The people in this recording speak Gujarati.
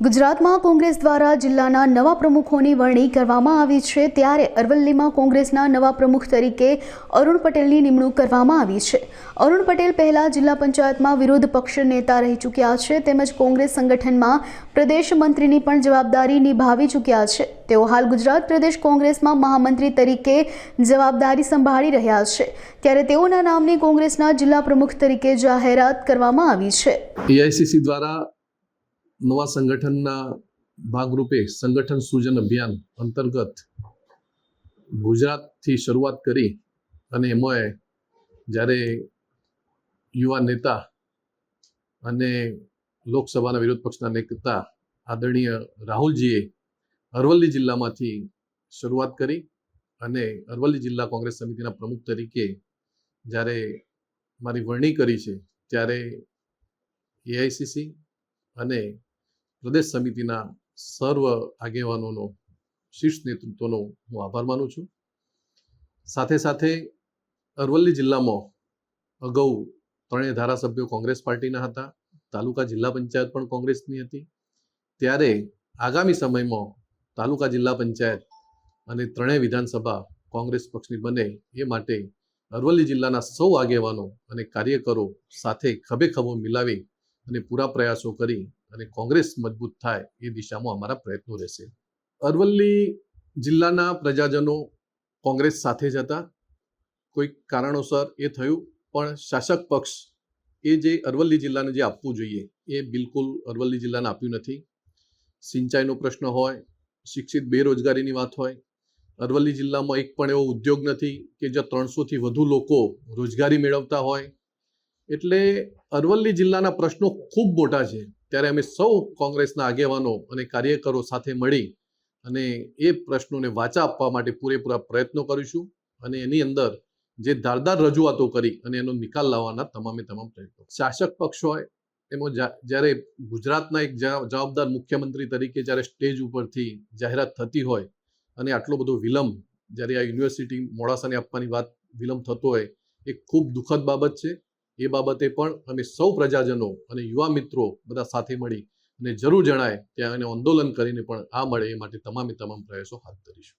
ગુજરાતમાં કોંગ્રેસ દ્વારા જિલ્લાના નવા પ્રમુખોની વરણી કરવામાં આવી છે, ત્યારે અરવલ્લીમાં કોંગ્રેસના નવા પ્રમુખ તરીકે અરુણ પટેલની નિમણૂક કરવામાં આવી છે. અરુણ પટેલ પહેલા જિલ્લા પંચાયતમાં વિરોધ પક્ષ નેતા રહી ચૂક્યા છે, તેમજ કોંગ્રેસ સંગઠનમાં પ્રદેશ મંત્રીની પણ જવાબદારી નિભાવી ચૂક્યા છે. તેઓ હાલ ગુજરાત પ્રદેશ કોંગ્રેસમાં મહામંત્રી તરીકે જવાબદારી સંભાળી રહ્યા છે, ત્યારે તેઓના નામની કોંગ્રેસના જિલ્લા પ્રમુખ તરીકે જાહેરાત કરવામાં આવી છે. દ્વારા નવા સંગઠનના ભાગરૂપે સંગઠન સૂજન અભિયાન અંતર્ગત ગુજરાતથી શરૂઆત કરી અને એમાં જ્યારે યુવા નેતા અને લોકસભાના વિરોધ પક્ષના નેતા આદરણીય રાહુલજીએ અરવલ્લી જિલ્લામાંથી શરૂઆત કરી અને અરવલ્લી જિલ્લા કોંગ્રેસ સમિતિના પ્રમુખ તરીકે જ્યારે મારી વરણી કરી છે ત્યારે એઆઈસીસી અને પ્રદેશ સમિતિના સર્વ આગેવાનોનો શીર્ષ નેતૃત્વનો હું આભાર માનું છું. સાથે સાથે અરવલ્લી જિલ્લામાં અગાઉ ત્રણેય ધારાસભ્યો કોંગ્રેસ પાર્ટીના હતા, તાલુકા જિલ્લા પંચાયત પણ કોંગ્રેસની હતી. ત્યારે આગામી સમયમાં તાલુકા જિલ્લા પંચાયત અને ત્રણેય વિધાનસભા કોંગ્રેસ પક્ષની બને એ માટે અરવલ્લી જિલ્લાના સૌ આગેવાનો અને કાર્યકરો સાથે ખભે ખભો મિલાવી અને પૂરા પ્રયાસો કરી અને કોંગ્રેસ મજબૂત થાય એ દિશામાં અમારા પ્રયત્નો રહેશે. અરવલ્લી જિલ્લાના પ્રજાજનો કોંગ્રેસ સાથે જ હતા. કોઈક કારણોસર એ થયું, પણ શાસક પક્ષ એ જે અરવલ્લી જિલ્લાને જે આપવું જોઈએ એ બિલકુલ અરવલ્લી જિલ્લાને આપ્યું નથી. સિંચાઈનો પ્રશ્ન હોય, શિક્ષિત બેરોજગારીની વાત હોય, અરવલ્લી જિલ્લામાં એક પણ એવો ઉદ્યોગ નથી કે જે ત્રણસોથી વધુ લોકો રોજગારી મેળવતા હોય. એટલે અરવલ્લી જિલ્લાના પ્રશ્નો ખૂબ મોટા છે. ત્યારે અમે સૌ કોંગ્રેસના આગેવાનો અને કાર્યકરો સાથે મળી અને એ પ્રશ્નોને વાચા આપવા માટે પૂરેપૂરા પ્રયત્નો કરીશું અને એની અંદર જે ધારદાર રજૂઆતો કરી અને એનો નિકાલ લાવવાના તમામે તમામ પ્રયત્નો. શાસક પક્ષ હોય, એમાં જ્યારે ગુજરાતના એક જવાબદાર મુખ્યમંત્રી તરીકે જ્યારે સ્ટેજ ઉપરથી જાહેરાત થતી હોય અને આટલો બધો વિલંબ, જ્યારે આ યુનિવર્સિટી મોડાસાને આપવાની વાત વિલંબ થતો હોય, એ ખૂબ દુઃખદ બાબત છે. એ બાબતે પણ અમે સૌ પ્રજાજનો અને યુવા મિત્રો બધા સાથે મળી અને જરૂર જણાય ત્યાં એને આંદોલન કરીને પણ આ મળે એ માટે તમામે તમામ પ્રયાસો હાથ ધરીશું.